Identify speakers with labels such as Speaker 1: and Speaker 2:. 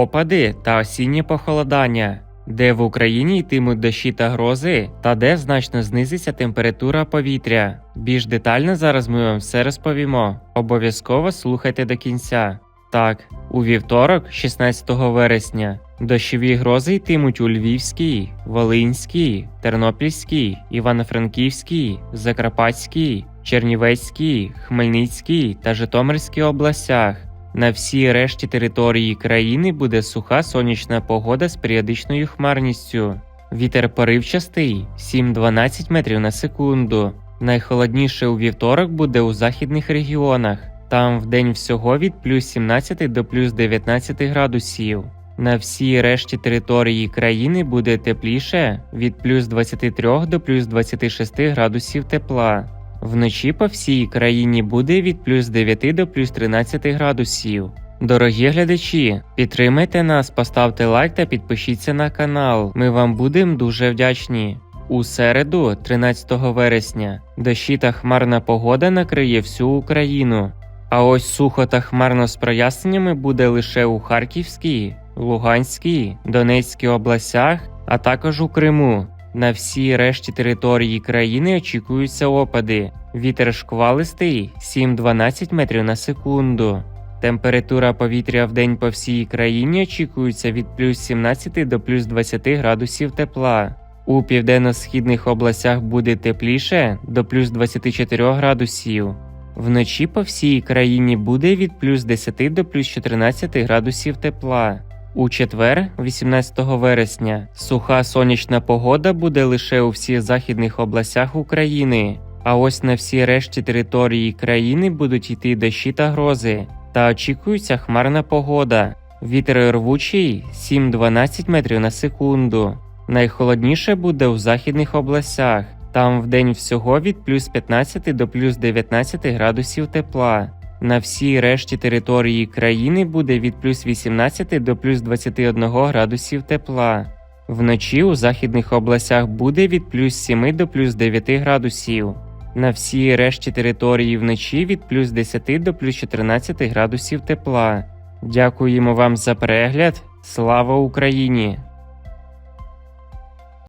Speaker 1: опади та осіннє похолодання, де в Україні йтимуть дощі та грози, та де значно знизиться температура повітря. Більш детально зараз ми вам все розповімо. Обов'язково слухайте до кінця. Так, у вівторок, 16 вересня, дощові грози йтимуть у Львівській, Волинській, Тернопільській, Івано-Франківській, Закарпатській, Чернівецькій, Хмельницькій та Житомирській областях. На всій решті території країни буде суха сонячна погода з періодичною хмарністю. Вітер поривчастий 7-12 метрів на секунду. Найхолодніше у вівторок буде у західних регіонах. Там в день всього від плюс 17 до плюс 19 градусів. На всій решті території країни буде тепліше від плюс 23 до плюс 26 градусів тепла. Вночі по всій країні буде від плюс 9 до плюс 13 градусів. Дорогі глядачі, підтримайте нас, поставте лайк та підпишіться на канал. Ми вам будемо дуже вдячні. У середу, 13 вересня, дощі та хмарна погода накриє всю Україну. А ось сухо та хмарно з проясненнями буде лише у Харківській, Луганській, Донецькій областях, а також у Криму. На всій решті території країни очікуються опади. Вітер шквалистий 7-12 метрів на секунду. Температура повітря в день по всій країні очікується від плюс 17 до плюс 20 градусів тепла. У південно-східних областях буде тепліше до плюс 24 градусів. Вночі по всій країні буде від плюс 10 до плюс 14 градусів тепла. У четвер, 18 вересня, суха сонячна погода буде лише у всіх західних областях України. А ось на всій решті території країни будуть йти дощі та грози, та очікується хмарна погода. Вітер рвучий 7-12 метрів на секунду. Найхолодніше буде у західних областях. Там вдень всього від плюс 15 до плюс 19 градусів тепла. На всій решті території країни буде від плюс 18 до плюс 21 градусів тепла. Вночі у західних областях буде від плюс 7 до плюс 9 градусів. На всій решті території вночі від плюс 10 до плюс 14 градусів тепла. Дякуємо вам за перегляд. Слава Україні!